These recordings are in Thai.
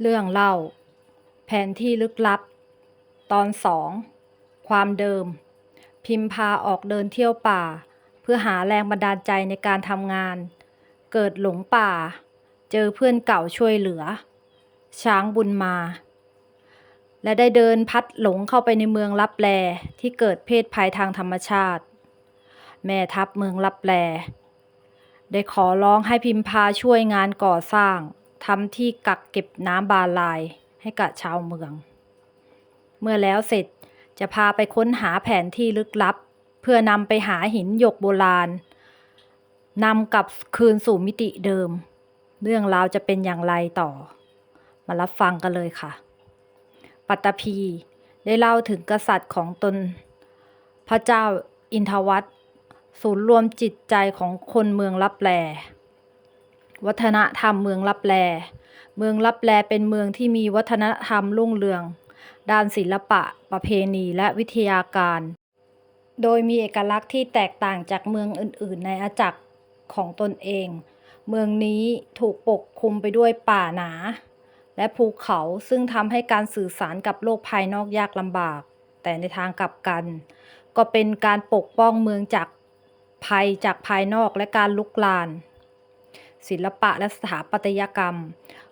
เรื่องเล่า แผนที่ลึกลับ ตอนสอง ความเดิม พิมพาออกเดินเที่ยวป่า เพื่อหาแรงบันดาลใจในการทำงาน เกิดหลงป่า เจอเพื่อนเก่าช่วยเหลือ ช้างบุญมา และได้เดินพัดหลงเข้าไปในเมืองลับแลที่เกิดเพศภัยทางธรรมชาติ แม่ทัพเมืองลับแลได้ขอร้องให้พิมพาช่วยงานก่อสร้าง ทำที่กักเก็บน้ำบาลายให้กับชาวเมือง เมื่อแล้วเสร็จจะพาไปค้นหาแผนที่ลึกลับ เพื่อนำไปหาหินหยกโบราณนำกลับคืนสู่มิติเดิม เรื่องราวจะเป็นอย่างไรต่อ มารับฟังกันเลยค่ะ ปัตตภีได้เล่าถึงกษัตริย์ของตน พระเจ้าอินทวัตศูนย์รวมจิตใจของคนเมืองลับแล วัฒนธรรมเมืองลับแล เมืองลับแลเป็นเมืองที่มีวัฒนธรรมรุ่งเรือง ด้านศิลปะ ประเพณีและวิทยาการ โดยมีเอกลักษณ์ที่แตกต่างจากเมืองอื่น ๆ ในอาณาจักรของตนเอง เมืองนี้ถูกปกคลุมไปด้วยป่าหนา และภูเขาซึ่งทำให้การสื่อสารกับโลกภายนอกยากลำบาก แต่ในทางกลับกัน ก็เป็นการปกป้องเมืองจากภัยจากภายนอกและการลุกลาน ศิลปะและสถาปัตยกรรม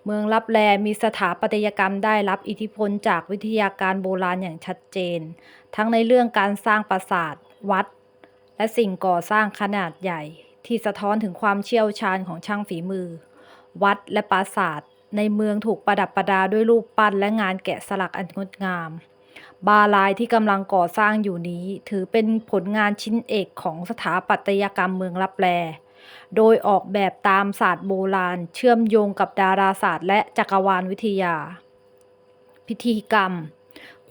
เมืองลับแลมีสถาปัตยกรรมได้รับอิทธิพลจากวิทยาการโบราณอย่างชัดเจน ทั้งในเรื่องการสร้างปราสาท วัด และสิ่งก่อสร้างขนาดใหญ่ ที่สะท้อนถึงความเชี่ยวชาญของช่างฝีมือ วัดและปราสาท ในเมืองถูกประดับประดาด้วยรูปปั้นและงานแกะสลักอันงดงาม บาลายที่กำลังก่อสร้างอยู่นี้ ถือเป็นผลงานชิ้นเอกของสถาปัตยกรรมเมืองลับแล โดยออกแบบตามศาสตร์โบราณ เชื่อมโยงกับดาราศาสตร์และจักรวาลวิทยา พิธีกรรม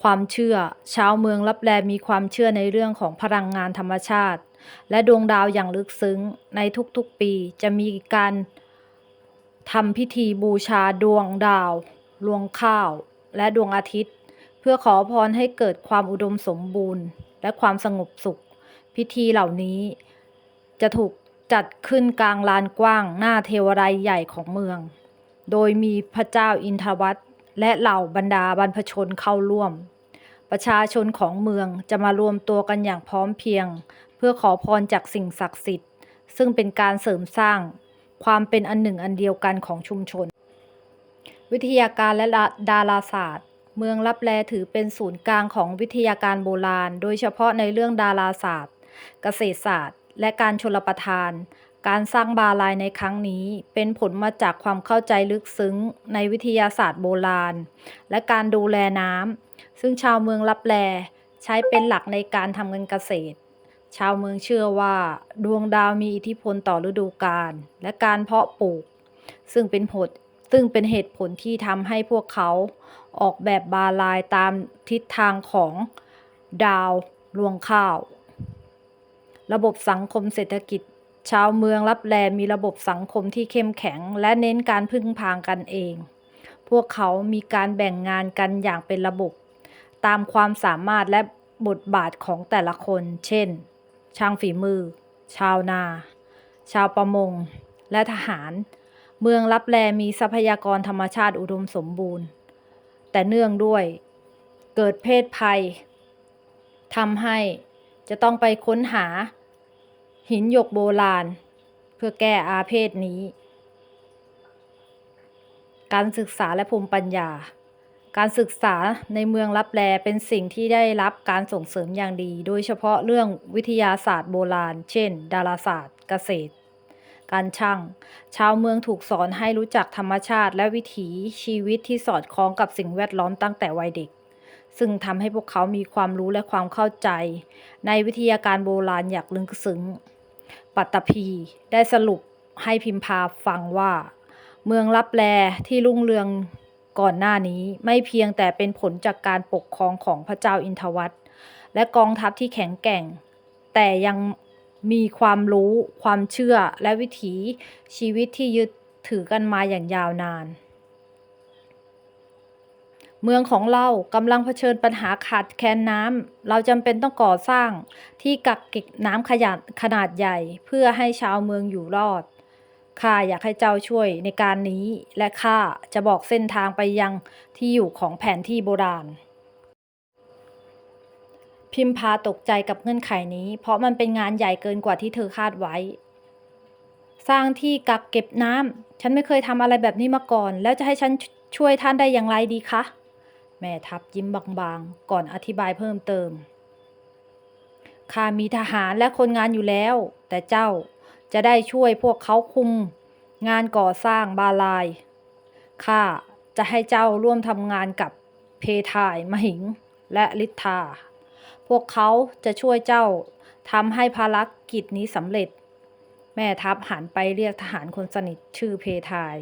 ความเชื่อ ชาวเมืองลับแลมีความเชื่อในเรื่องของพลังงานธรรมชาติ และดวงดาวอย่างลึกซึ้ง ในทุกๆปีจะมีการทำพิธีบูชาดวงดาวดวงข้าว และดวงอาทิตย์ เพื่อขอพรให้เกิดความอุดมสมบูรณ์ และความสงบสุข พิธีเหล่านี้จะถูก จัดขึ้นกลางลานกว้างหน้าเทวไรยใหญ่ของเมือง โดยมีพระเจ้าอินทวัตและเหล่าบรรดาบรรพชนเข้าร่วม ประชาชนของเมืองจะมารวมตัวกันอย่างพร้อมเพรียง เพื่อขอพรจากสิ่งศักดิ์สิทธิ์ ซึ่งเป็นการเสริมสร้างความเป็นอันหนึ่งอันเดียวกันของชุมชน วิทยาการและดาราศาสตร์ เมืองลับแลถือเป็นศูนย์กลางของวิทยาการโบราณ โดยเฉพาะในเรื่องดาราศาสตร์ เกษตรศาสตร์ และการชลประทาน การสร้างบาลายในครั้งนี้เป็นผลมาจากความเข้าใจลึกซึ้งในวิทยาศาสตร์โบราณ และการดูแลน้ำซึ่งชาวเมืองลับแลใช้เป็นหลักในการทำเงินเกษตร ชาวเมืองเชื่อว่า ดวงดาวมีอิทธิพลต่อฤดูกาลและการเพาะปลูก ซึ่งเป็นผลซึ่งเป็นเหตุผลที่ทำให้พวกเขาออกแบบบาลายตามทิศทางของดาวรวงข้าว ระบบสังคมเศรษฐกิจ ชาวเมืองรับแลมีระบบสังคมที่เข้มแข็ง และเน้นการพึ่งพางกันเอง พวกเขามีการแบ่งงานกันอย่างเป็นระบบ ตามความสามารถและบทบาทของแต่ละคน เช่น ช่างฝีมือ ชาวนา ชาวประมง และทหาร เมืองลับแลมีทรัพยากรธรรมชาติอุดมสมบูรณ์ แต่เนื่องด้วย เกิดเพศภัยทำให้ จะต้องไปค้นหา หินหยกโบราณ เพื่อแก้อาเพศนี้ การศึกษาและภูมิปัญญา การศึกษาในเมืองลับแลเป็นสิ่งที่ได้รับการส่งเสริมอย่างดี โดยเฉพาะเรื่องวิทยาศาสตร์โบราณ เช่น ดาราศาสตร์ เกษตร การช่าง ชาวเมืองถูกสอนให้รู้จักธรรมชาติและวิถีชีวิตที่สอดคล้องกับสิ่งแวดล้อมตั้งแต่วัยเด็ก ซึ่งทำให้พวกเขามีความรู้และความเข้าใจ ในวิทยาการโบราณอย่างลึกซึ้ง ปัตตภีได้สรุปให้พิมพาฟังว่า เมืองลับแลที่รุ่งเรืองก่อนหน้านี้ไม่เพียงแต่เป็นผลจากการปกครองของพระเจ้าอินทวัตและกองทัพที่แข็งแกร่ง แต่ยังมีความรู้ ความเชื่อและวิถีชีวิตที่ยึดถือกันมาอย่างยาวนาน เมืองของเรากำลังเผชิญปัญหาขาดแคลนน้ำ เราจำเป็นต้องก่อสร้างที่กักเก็บน้ำขยะขนาดใหญ่ เพื่อให้ชาวเมืองอยู่รอด ข้าอยากให้เจ้าช่วยในการนี้ และข้าจะบอกเส้นทางไปยังที่อยู่ของแผนที่โบราณ พิมพาตกใจกับเงื่อนไขนี้ เพราะมันเป็นงานใหญ่เกินกว่าที่เธอคาดไว้ สร้างที่กักเก็บน้ำ ฉันไม่เคยทำอะไรแบบนี้มาก่อน แล้วจะให้ฉันช่วยท่านได้อย่างไรดีคะ แม่ทัพยิ้มบางๆ ก่อนอธิบายเพิ่มเติม ข้ามีทหารและคนงานอยู่แล้ว แต่เจ้าจะได้ช่วยพวกเขาคุม งานก่อสร้างบาลาย ข้าจะให้เจ้าร่วมทำงานกับเพทาย มหิง และลิทธา พวกเขาจะช่วยเจ้าทำให้ภารกิจนี้สำเร็จ แม่ทัพหันไปเรียกทหารคนสนิทชื่อเพทาย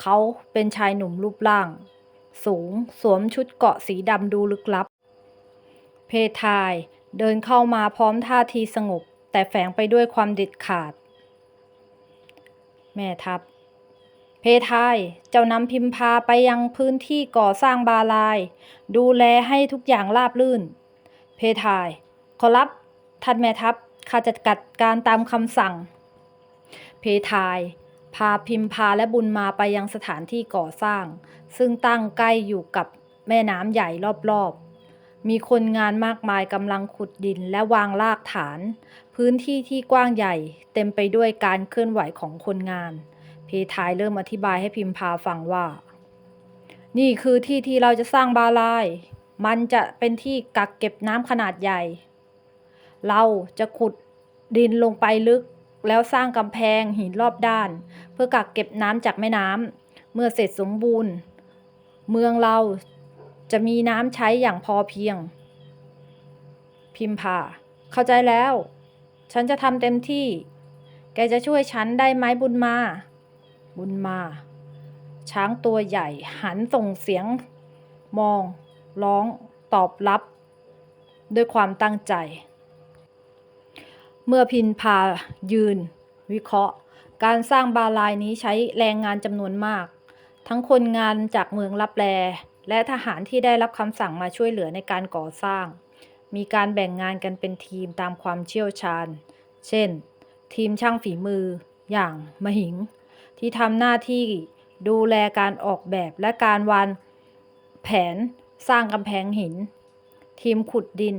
เขาเป็นชายหนุ่มรูปร่าง สูง สวมชุดเกาะสีดำดูลึกลับ เพทาย เดินเข้ามาพร้อมท่าทีสงบ แต่แฝงไปด้วยความเด็ดขาด แม่ทัพ เพทาย เจ้านำพิมพาไปยังพื้นที่ก่อสร้างบาลาย ดูแลให้ทุกอย่างราบรื่น เพทาย ขอรับท่านแม่ทัพข้าจะจัดการตามคำสั่ง เพทาย พาพิมพาและบุญมาไปยังสถานที่ก่อสร้าง ซึ่งตั้งใกล้อยู่กับแม่น้ำใหญ่รอบๆ มีคนงานมากมายกำลังขุดดินและวางรากฐาน พื้นที่ที่กว้างใหญ่เต็มไปด้วยการเคลื่อนไหวของคนงาน เพทายเริ่มอธิบายให้พิมพาฟังว่า นี่คือที่ที่เราจะสร้างบาลาย มันจะเป็นที่กักเก็บน้ำขนาดใหญ่ เราจะขุดดินลงไปลึก แล้วสร้างกำแพงหินรอบด้าน เพื่อกักเก็บน้ำจากแม่น้ำเมื่อเสร็จสมบูรณ์ เมืองเราจะมีน้ำใช้อย่างพอเพียง พิมพาเข้าใจแล้ว ฉันจะทำเต็มที่ แกจะช่วยฉันได้ไหมบุญมา บุญมา ช้างตัวใหญ่หันส่งเสียง มอง ร้อง ตอบรับ ด้วยความตั้งใจ เมื่อพินพายืน วิเคราะห์ การสร้างบาลายนี้ใช้แรงงานจำนวนมาก ทั้งคนงานจากเมืองลับแล และทหารที่ได้รับคำสั่งมาช่วยเหลือในการก่อสร้าง มีการแบ่งงานกันเป็นทีมตามความเชี่ยวชาญ เช่น ทีมช่างฝีมือ อย่างมหิง ที่ทำหน้าที่ดูแลการออกแบบและการวางแผนสร้างกำแพงหิน ทีมขุดดิน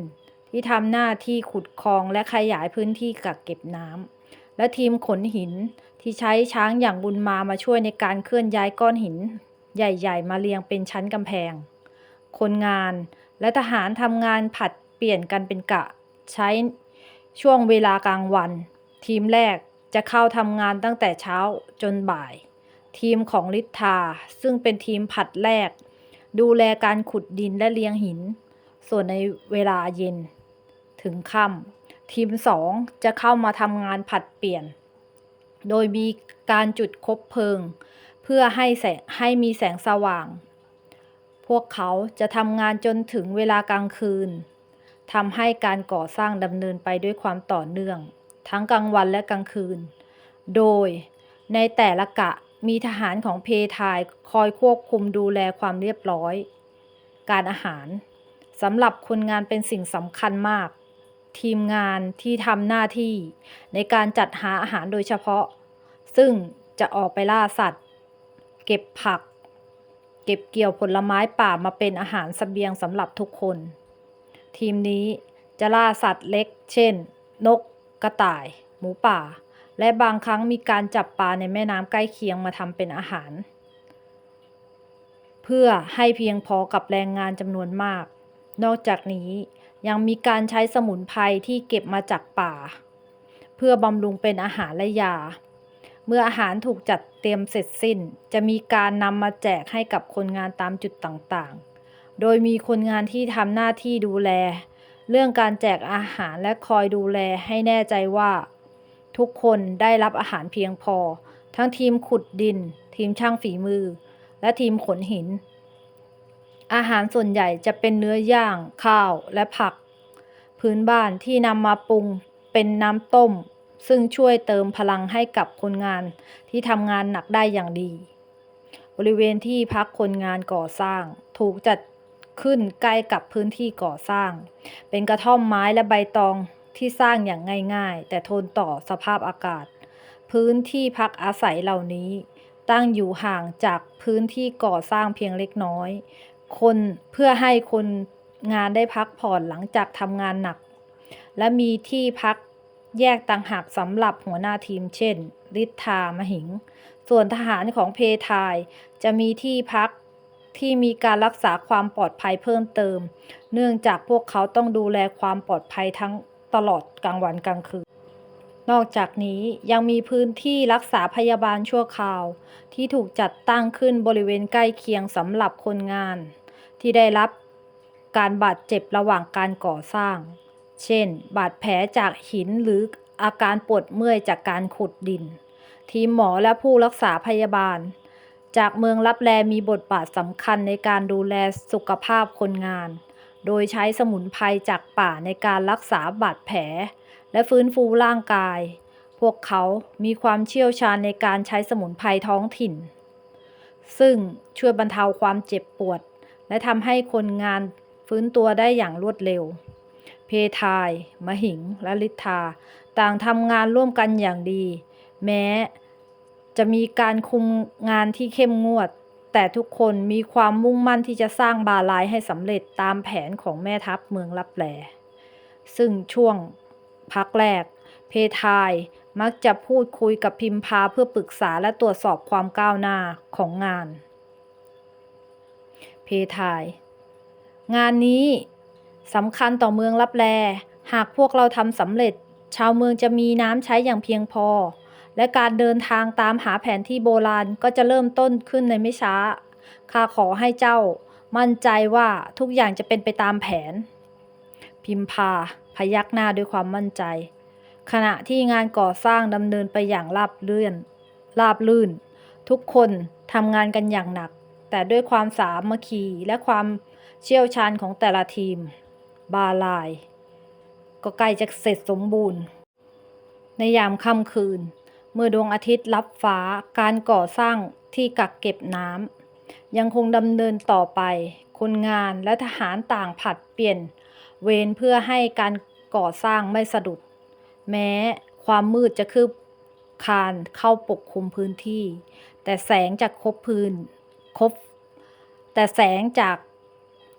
ที่ทำหน้าที่ขุดคลองและขยายพื้นที่กักเก็บน้ำและทีมขนหินที่ใช้ช้างอย่างบุญมามาช่วยในการเคลื่อนย้ายก้อนหิน ใหญ่ ๆ มาเรียงเป็นชั้นกำแพง คนงานและทหารทำงานผัดเปลี่ยนกันเป็นกะ ใช้ช่วงเวลากลางวัน ทีมแรกจะเข้าทำงานตั้งแต่เช้าจนบ่าย ทีมของลิทธาซึ่งเป็นทีมผัดแรก ดูแลการขุดดินและเรียงหิน ส่วนในเวลาเย็น ถึงค่ำทีมสองจะเข้ามาทำงานผัดเปลี่ยน โดยมีการจุดคบเพลิง เพื่อให้แสงให้มีแสงสว่าง พวกเขาจะทำงานจนถึงเวลากลางคืนทำให้การก่อสร้างดำเนินไปด้วยความต่อเนื่อง ทั้งกลางวันและกลางคืน โดยในแต่ละกะมีทหารของเพทายคอยควบคุมดูแลความเรียบร้อย การอาหารสำหรับคนงานเป็นสิ่งสำคัญมาก ทีมงานที่ทำหน้าที่ ในการจัดหาอาหารโดยเฉพาะ ซึ่งจะออกไปล่าสัตว์ เก็บผัก เก็บเกี่ยวผลไม้ป่ามาเป็นอาหารสเสบียงสำหรับทุกคน ทีมนี้จะล่าสัตว์เล็ก เช่น นก กระต่าย หมูป่า และบางครั้งมีการจับปลาในแม่น้ำใกล้เคียงมาทำเป็นอาหาร เพื่อให้เพียงพอกับแรงงานจำนวนมาก นอกจากนี้ ยังมีการใช้สมุนไพรที่เก็บมาจากป่า เพื่อบำรุงเป็นอาหารและยา เมื่ออาหารถูกจัดเตรียมเสร็จสิ้น จะมีการนำมาแจกให้กับคนงานตามจุดต่างๆ โดยมีคนงานที่ทำหน้าที่ดูแล เรื่องการแจกอาหารและคอยดูแลให้แน่ใจว่า ทุกคนได้รับอาหารเพียงพอ ทั้งทีมขุดดิน ทีมช่างฝีมือ และทีมขนหิน อาหารส่วนใหญ่จะเป็นเนื้อย่าง ข้าว และผัก พื้นบ้านที่นำมาปรุงเป็นน้ำต้ม ซึ่งช่วยเติมพลังให้กับคนงานที่ทำงานหนักได้อย่างดี บริเวณที่พักคนงานก่อสร้าง ถูกจัดขึ้นใกล้กับพื้นที่ก่อสร้าง เป็นกระท่อมไม้และใบตองที่สร้างอย่างง่ายๆ แต่ทนต่อสภาพอากาศ พื้นที่พักอาศัยเหล่านี้ ตั้งอยู่ห่างจากพื้นที่ก่อสร้างเพียงเล็กน้อย คนเพื่อให้คนงานได้พักผ่อนหลังจากทำงานหนัก และมีที่พักแยกต่างหากสำหรับหัวหน้าทีม เช่นฤทธามหิง ส่วนทหารของเพทายจะมีที่พักที่มีการรักษาความปลอดภัยเพิ่มเติม เนื่องจากพวกเขาต้องดูแลความปลอดภัยทั้งตลอดกลางวันกลางคืน นอกจากนี้ยังมีพื้นที่รักษาพยาบาลชั่วคราว ที่ถูกจัดตั้งขึ้นบริเวณใกล้เคียงสำหรับคนงาน ที่ได้รับการบาดเจ็บระหว่างการก่อสร้าง เช่น บาดแผลจากหินหรืออาการปวดเมื่อยจากการขุดดิน ทีมหมอและผู้รักษาพยาบาล จากเมืองลับแลมีบทบาทสำคัญในการดูแลสุขภาพคนงาน โดยใช้สมุนไพรจากป่าในการรักษาบาดแผล และฟื้นฟูร่างกาย พวกเขามีความเชี่ยวชาญในการใช้สมุนไพรท้องถิ่น ซึ่งช่วยบรรเทาความเจ็บปวด และทำให้คนงานฟื้นตัวได้อย่างรวดเร็ว เพทาย มหิง และลิทธาต่างทำงานร่วมกันอย่างดี แม้จะมีการคุมงานที่เข้มงวด แต่ทุกคนมีความมุ่งมั่นที่จะสร้างบาลายให้สำเร็จตามแผนของแม่ทัพเมืองลับแลซึ่งช่วงพักแรก เพทายมักจะพูดคุยกับพิมพาเพื่อปรึกษาและตรวจสอบความก้าวหน้าของงาน เพทาย งานนี้สำคัญต่อเมืองลับแล หากพวกเราทำสำเร็จ ชาวเมืองจะมีน้ำใช้อย่างเพียงพอ และการเดินทางตามหาแผนที่โบราณก็จะเริ่มต้นขึ้นในไม่ช้า ข้าขอให้เจ้า มั่นใจว่าทุกอย่างจะเป็นไปตามแผน พิมพาพยักหน้าด้วยความมั่นใจ ขณะที่งานก่อสร้างดำเนินไปอย่างราบเลื่อนราบลื่น ทุกคนทำงานกันอย่างหนัก แต่ด้วยความสามัคคีและความเชี่ยวชาญของแต่ละทีม บาลาย ก็ใกล้จะเสร็จสมบูรณ์ ในยามค่ำคืน เมื่อดวงอาทิตย์ลับฟ้าการก่อสร้างที่กักเก็บน้ำยังคงดำเนินต่อไป คนงานและทหารต่างผัดเปลี่ยน เวรเพื่อให้การก่อสร้างไม่สะดุด แม้ความมืดจะคืบคานเข้าปกคลุมพื้นที่ แต่แสงจากคบพื้น คบ แต่แสงจาก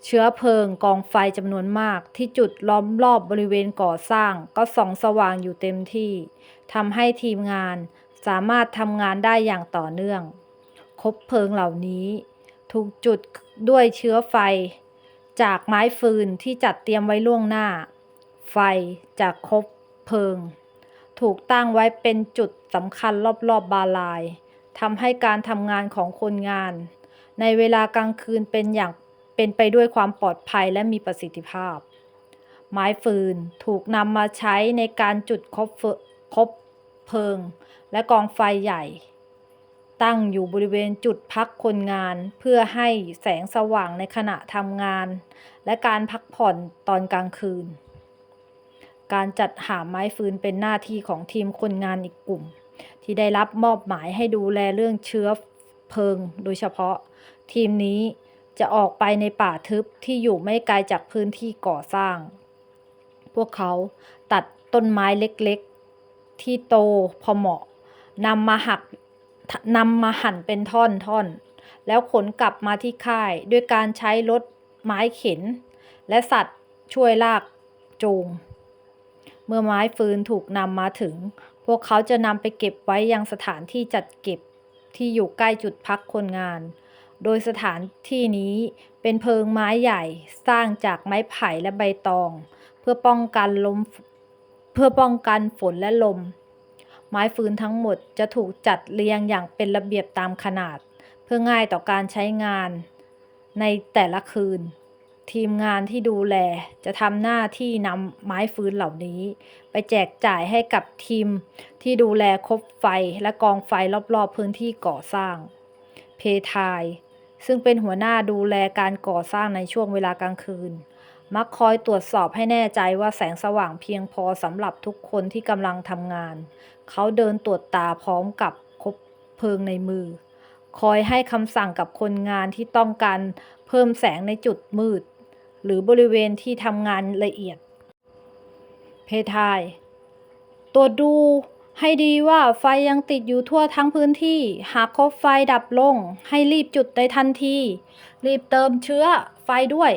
เชื้อเพลิงกองไฟจำนวนมากที่จุดล้อมรอบบริเวณก่อสร้างก็ส่องสว่างอยู่เต็มที่ทำให้ทีมงานสามารถทำงานได้อย่างต่อเนื่อง คบเพลิงเหล่านี้ ถูกจุดด้วยเชื้อไฟ จากไม้ฟืนที่จัดเตรียมไว้ล่วงหน้า ไฟจากคบเพลิง ถูกตั้งไว้เป็นจุดสำคัญรอบๆบบาลายทำให้การทำงานของคนงาน ในเวลากลางคืนเป็นอย่างเป็นไปด้วยความปลอดภัยและมีประสิทธิภาพ ไม้ฟืนถูกนำมาใช้ในการจุดคบเฟคบเพลิง และกองไฟใหญ่ ตั้งอยู่บริเวณจุดพักคนงานเพื่อให้แสงสว่างในขณะทำงาน และการพักผ่อนตอนกลางคืน การจัดหาไม้ฟืนเป็นหน้าที่ของทีมคนงานอีกกลุ่ม ที่ได้รับมอบหมายให้ดูแลเรื่องเชื้อ เพลิงโดยเฉพาะ ทีมนี้จะออกไปในป่าทึบที่อยู่ไม่ไกลจากพื้นที่ก่อสร้าง พวกเขาตัดต้นไม้เล็กๆ ที่โตพอเหมาะนำมาหักนำมาหั่นเป็นท่อนๆ แล้วขนกลับมาที่ค่ายด้วยการใช้รถไม้เข็น และสัตว์ช่วยลากจูง เมื่อไม้ฟืนถูกนำมาถึง พวกเขาจะนำไปเก็บไว้ยังสถานที่จัดเก็บ ที่อยู่ใกล้จุดพักคนงาน โดยสถานที่นี้เป็นเพิงไม้ใหญ่สร้างจากไม้ไผ่และใบตอง เพื่อป้องกันลมเพื่อป้องกันฝนและลม ไม้ฟืนทั้งหมดจะถูกจัดเรียงอย่างเป็นระเบียบตามขนาด เพื่อง่ายต่อการใช้งานในแต่ละคืน ทีมงานที่ดูแล จะทำหน้าที่นำไม้ฟืนเหล่านี้ ไปแจกจ่ายให้กับทีมที่ดูแลคบไฟและกองไฟรอบๆพื้นที่ก่อสร้าง เพทาย ซึ่งเป็นหัวหน้าดูแลการก่อสร้างในช่วงเวลากลางคืน มักคอยตรวจสอบให้แน่ใจว่าแสงสว่างเพียงพอสำหรับทุกคนที่กำลังทำงาน เขาเดินตรวจตาพร้อมกับคบเพลิงในมือคอยให้คำสั่งกับคนงานที่ต้องการเพิ่มแสงในจุดมืด หรือบริเวณที่ทำงานละเอียด เพทายตัวจดูให้ดีว่าไฟยังติดอยู่ทั่วทั้งพื้นที่ หากพบไฟดับลง ให้รีบจุดในทันที รีบเติมเชื้อไฟด้วย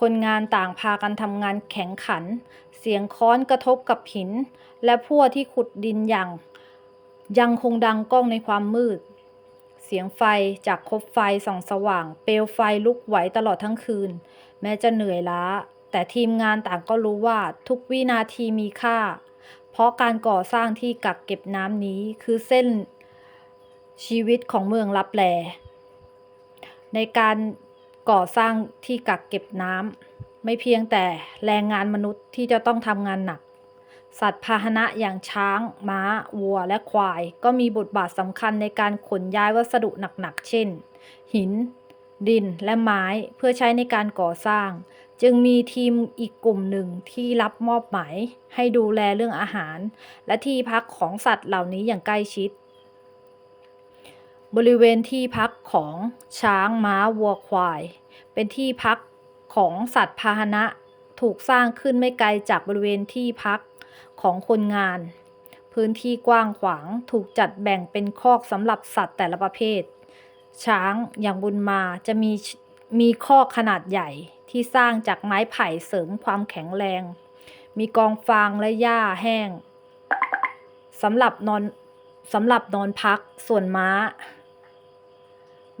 คนงานต่างพากันทำงานแข็งขัน เสียงค้อนกระทบกับหิน และพั่วที่ขุดดินอย่าง ยังคงดังก้องในความมืด เสียงไฟจากคบไฟส่องสว่าง เปลวไฟลุกไหวตลอดทั้งคืน แม้จะเหนื่อยล้า แต่ทีมงานต่างก็รู้ว่าทุกวินาทีมีค่า เพราะการก่อสร้างที่กักเก็บน้ำนี้คือเส้นชีวิตของเมืองลับแล ในการก่อสร้างที่กักเก็บน้ำไม่เพียงแต่แรงงานมนุษย์ที่จะต้องทำงานหนัก สัตว์พาหนะอย่างช้าง ม้า วัว และควาย ก็มีบทบาทสำคัญในการขนย้ายวัสดุหนักๆ เช่น หิน ดิน และไม้เพื่อใช้ในการก่อสร้าง จึงมีทีมอีกกลุ่มหนึ่งที่รับมอบหมายให้ดูแลเรื่องอาหาร และที่พักของสัตว์เหล่านี้อย่างใกล้ชิด บริเวณที่พักของช้าง ม้า วัว ควาย เป็นที่พักของสัตว์พาหนะถูกสร้างขึ้นไม่ไกลจากบริเวณที่พัก ของคนงาน พื้นที่กว้างขวางถูกจัดแบ่งเป็นคอกสำหรับสัตว์แต่ละประเภท ช้างอย่างบุญมาจะมีมีคอกขนาดใหญ่ที่สร้างจากไม้ไผ่เสริมความแข็งแรง มีกองฟางและหญ้าแห้งสำหรับนอนสำหรับนอนพักส่วนม้า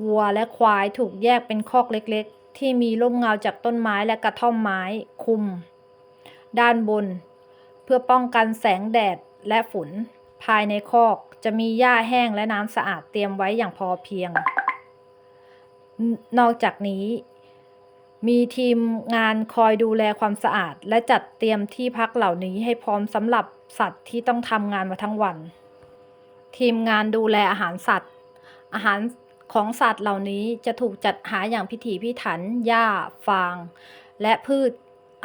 วัวและควายถูกแยกเป็นคอกเล็กๆ ที่มีร่มเงาจากต้นไม้และกระท่อมไม้คุม ด้านบน เพื่อป้องกันแสงแดดและฝนภายในคอกจะมีหญ้าแห้งและน้ำสะอาดเตรียมไว้อย่างพอเพียง นอกจากนี้ มีทีมงานคอยดูแลความสะอาด และจัดเตรียมที่พักเหล่านี้ให้พร้อมสำหรับสัตว์ที่ต้องทำงานมาทั้งวัน ทีมงานดูแลอาหารสัตว์ อาหารของสัตว์เหล่านี้จะถูกจัดหาอย่างพิถีพิถัน หญ้า ฟาง และพืช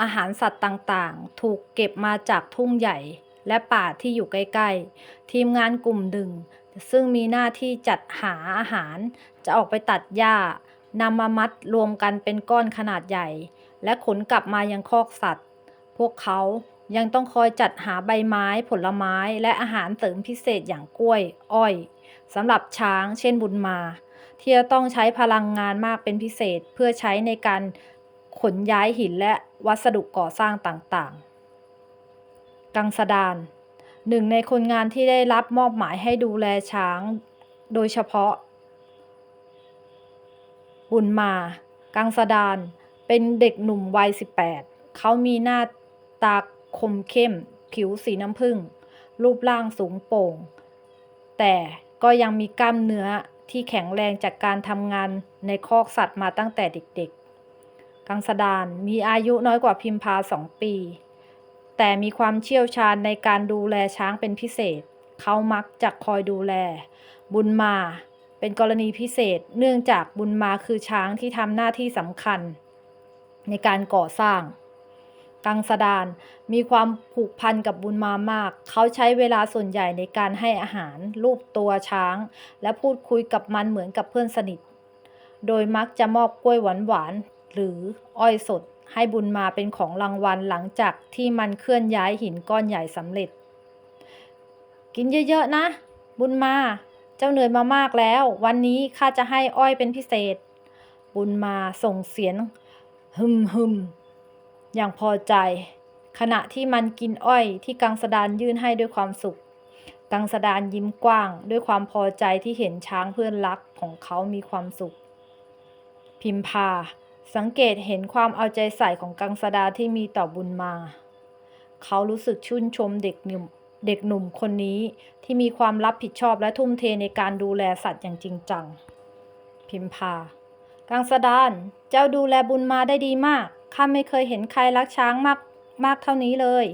อาหารสัตว์ต่างๆ ถูกเก็บมาจากทุ่งใหญ่และป่าที่อยู่ใกล้ ๆ ทีมงานกลุ่มหนึ่ง ซึ่งมีหน้าที่จัดหาอาหาร จะออกไปตัดหญ้านำมามัดรวมกันเป็นก้อนขนาดใหญ่ และขนกลับมายังคอกสัตว์ พวกเขายังต้องคอยจัดหาใบไม้ผลไม้และอาหารเสริมพิเศษอย่างกล้วย อ้อยสำหรับช้างเช่นบุญมา ที่จะต้องใช้พลังงานมากเป็นพิเศษเพื่อใช้ในการขนย้ายหินและ วัสดุก่อสร้างต่างๆ กังสดานหนึ่งในคนงานที่ได้รับมอบหมายให้ดูแลช้าง โดยเฉพาะ บุญมา กังสดานเป็นเด็กหนุ่มวัย 18 เขามีหน้าตาคมเข้ม ผิวสีน้ำผึ้งรูปร่างสูงโป่ง แต่ก็ยังมีกล้ามเนื้อที่แข็งแรงจากการทำงานในคอกสัตว์มาตั้งแต่เด็กๆ กังสดานมีอายุน้อยกว่าพิมพาสองปี แต่มีความเชี่ยวชาญในการดูแลช้างเป็นพิเศษ เขามักจะคอยดูแล บุญมา เป็นกรณีพิเศษ เนื่องจากบุญมาคือช้างที่ทำหน้าที่สำคัญ ในการก่อสร้าง กังสดานมีความผูกพันกับบุญมามาก เขาใช้เวลาส่วนใหญ่ในการให้อาหาร รูปตัวช้าง และพูดคุยกับมันเหมือนกับเพื่อนสนิทโดยมักจะมอบกล้วยหวานๆ หรืออ้อยสดให้บุญมาเป็นของรางวัลหลังจากที่มันเคลื่อนย้ายหินก้อนใหญ่สำเร็จ กินเยอะๆนะ บุญมา เจ้าเหนื่อยมามากแล้ว วันนี้ข้าจะให้อ้อยเป็นพิเศษ บุญมาส่งเสียงฮึมฮึมอย่างพอใจ ขณะที่มันกินอ้อยที่กังสดานยื่นให้ด้วยความสุข กังสดานยิ้มกว้าง ด้วยความพอใจที่เห็นช้างเพื่อนรักของเขามีความสุข พิมพา สังเกตเห็นความเอาใจใส่ของกังสดาที่มีต่อบุญมา เขารู้สึกชื่นชมเด็กหนุ่มเด็กหนุ่มคนนี้ที่มีความรับผิดชอบและทุ่มเทในการดูแลสัตว์อย่างจริงจัง พิมพา กังสดาน เจ้าดูแลบุญมาได้ดีมาก ข้าไม่เคยเห็นใครรักช้างมากมากเท่านี้เลย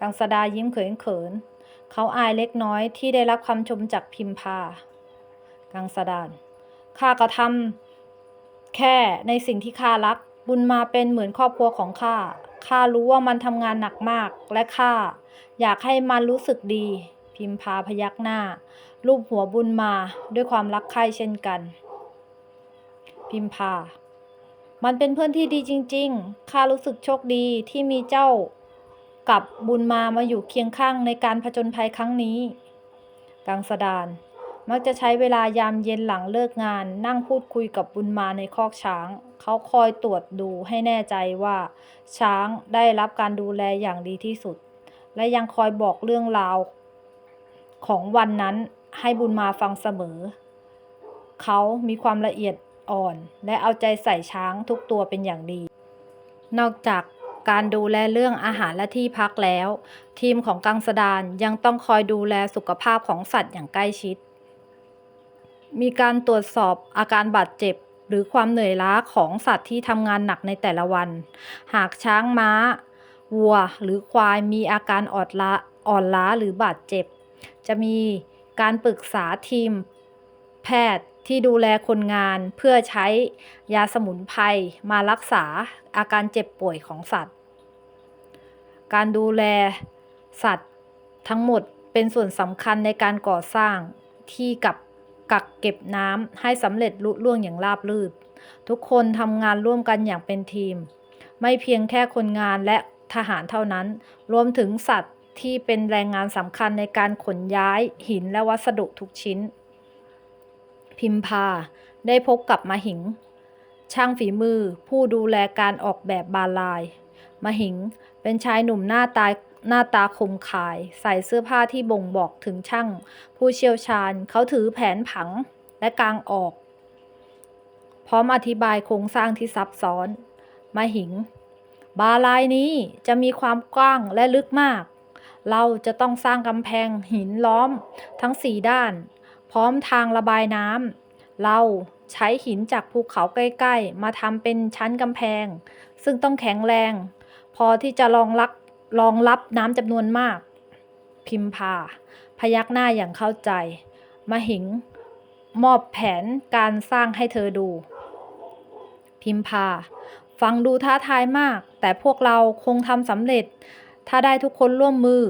กังสดายิ้มเขินเขิน เขาอายเล็กน้อยที่ได้รับคำชมจากพิมพา กังสดาน ข้าก็ทำ แค่ในสิ่งที่ข้ารัก บุญมาเป็นเหมือนครอบครัวของข้าข้ารู้ว่ามันทำงานหนักมากและข้าอยากให้มันรู้สึกดี พิมพาพยักหน้า รูปหัวบุญมาด้วยความรักใคร่เช่นกัน พิมพา มันเป็นเพื่อนที่ดีจริง ๆข้ารู้สึกโชคดีที่มีเจ้ากับบุญมามาอยู่เคียงข้างในการผจญภัยครั้งนี้ กังสดาน มักจะใช้เวลายามเย็นหลังเลิกงาน นั่งพูดคุยกับบุญมาในคอกช้าง เขาคอยตรวจดูให้แน่ใจว่า ช้างได้รับการดูแลอย่างดีที่สุด และยังคอยบอกเรื่องราว ของวันนั้นให้บุญมาฟังเสมอ เขามีความละเอียดอ่อน และเอาใจใส่ช้างทุกตัวเป็นอย่างดี นอกจากการดูแลเรื่องอาหารและที่พักแล้ว ทีมของกังสดานยังต้องคอยดูแลสุขภาพของสัตว์อย่างใกล้ชิด มีการตรวจสอบอาการบาดเจ็บ หรือความเหนื่อยล้าของสัตว์ที่ทำงานหนักในแต่ละวัน หากช้างม้า วัว หรือควายมีอาการอ่อนล้าอ่อนล้าหรือบาดเจ็บ จะมีการปรึกษาทีม แพทย์ที่ดูแลคนงานเพื่อใช้ยาสมุนไพรมารักษาอาการเจ็บป่วยของสัตว์ การดูแลสัตว์ทั้งหมดเป็นส่วนสำคัญในการก่อสร้างที่กับ กักเก็บน้ำให้สำเร็จลุล่วงอย่างราบรื่นทุกคนทำงานร่วมกันอย่างเป็นทีม ไม่เพียงแค่คนงานและทหารเท่านั้น รวมถึงสัตว์ที่เป็นแรงงานสำคัญในการขนย้ายหินและวัสดุทุกชิ้น พิมพาได้พบกับมหิง ช่างฝีมือผู้ดูแลการออกแบบบาลาย มหิงเป็นชายหนุ่มหน้าตา หน้าตาคมขาย ใส่เสื้อผ้าที่บ่งบอกถึงช่าง ผู้เชี่ยวชาญ เขาถือแผนผังและกางออก พร้อมอธิบายโครงสร้างที่ซับซ้อน มาหิง บาลายนี้จะมีความกว้างและลึกมาก เราจะต้องสร้างกำแพงหินล้อมทั้งสี่ด้าน พร้อมทางระบายน้ำ เราใช้หินจากภูเขาใกล้ ๆ มาทำเป็นชั้นกำแพง ซึ่งต้องแข็งแรง พอที่จะรองรับ รองรับน้ำจำนวนมาก พิมพา พยักหน้าอย่างเข้าใจ มหิง มอบแผนการสร้างให้เธอดู พิมพา ฟังดูท้าทายมาก แต่พวกเราคงทำสำเร็จ ถ้าได้ทุกคนร่วมมือ